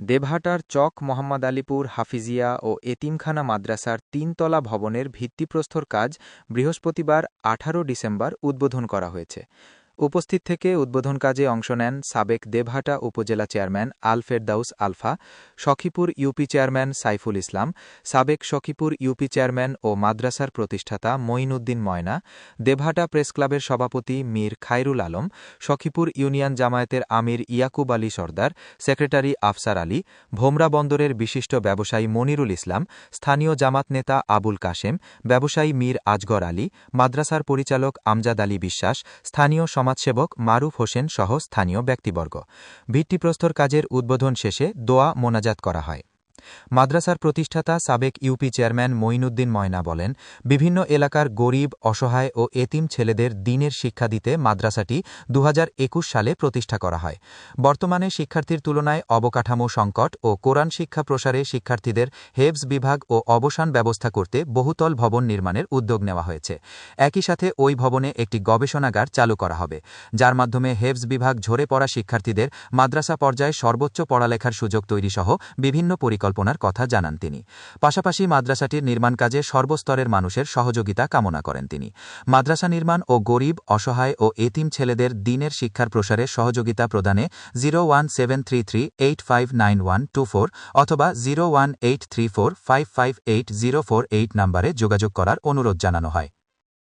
দেবহাটার চক মোহাম্মদ আলীপুর হাফিজিয়া ও এতিমখানা মাদ্রাসার তিনতলা ভবনের ভিত্তিপ্রস্তর কাজ বৃহস্পতিবার আঠারো ডিসেম্বর উদ্বোধন করা হয়েছে। উপস্থিত থেকে উদ্বোধন কাজে অংশ নেন সাবেক দেবহাটা উপজেলা chairman Al Ferdous Alfa, Sakhipur UP chairman Saiful Islam, সাবেক সখীপুর ইউপি চেয়ারম্যান ও মাদ্রাসার প্রতিষ্ঠাতা মঈনুদ্দিন ময়না, দেবহাটা প্রেস ক্লাবের সভাপতি মীর খায়রুল আলম, সখীপুর ইউনিয়ন জামায়াতের আমির ইয়াকুব আলী সর্দার, সেক্রেটারি আফসার আলী, ভোমরা বন্দরের বিশিষ্ট ব্যবসায়ী মনিরুল ইসলাম, স্থানীয় জামাত নেতা আবুল কাশেম, ব্যবসায়ী মীর আজগর আলী, মাদ্রাসার পরিচালক আমজাদ আলী বিশ্বাস, স্থানীয় সমাজসেবক মারুফ হোসেন সহ স্থানীয় ব্যক্তিবর্গ। ভিত্তিপ্রস্তর কাজের উদ্বোধন শেষে দোয়া মোনাজাত করা হয়। মাদ্রাসার প্রতিষ্ঠাতা সাবেক ইউপি চেয়ারম্যান মঈনুদ্দিন ময়না বলেন, বিভিন্ন এলাকার গরিব, অসহায় ও এতিম ছেলেদের দিনের শিক্ষা দিতে মাদ্রাসাটি দু হাজার একুশ সালে প্রতিষ্ঠা করা হয়। বর্তমানে শিক্ষার্থীর তুলনায় অবকাঠামো সংকট ও কোরআন শিক্ষা প্রসারে শিক্ষার্থীদের হেভস বিভাগ ও অবসান ব্যবস্থা করতে বহুতল ভবন নির্মাণের উদ্যোগ নেওয়া হয়েছে। একই সাথে ওই ভবনে একটি গবেষণাগার চালু করা হবে, যার মাধ্যমে হেবস বিভাগ ঝরে পড়া শিক্ষার্থীদের মাদ্রাসা পর্যায়ে সর্বোচ্চ পড়ালেখার সুযোগ তৈরি সহ বিভিন্ন পরিকল্পনা পরিকল্পনার কথা জানান তিনি। পাশাপাশি মাদ্রাসাটির নির্মাণ কাজে সর্বস্তরের মানুষের সহযোগিতা কামনা করেন তিনি। মাদ্রাসা নির্মাণ ও গরিব, অসহায় ও এতিম ছেলেদের দিনের শিক্ষার প্রসারে সহযোগিতা প্রদানে zero one seven three three eight five nine one two four অথবা zero one eight three four five five eight zero four eight নম্বরে যোগাযোগ করার অনুরোধ জানানো হয়।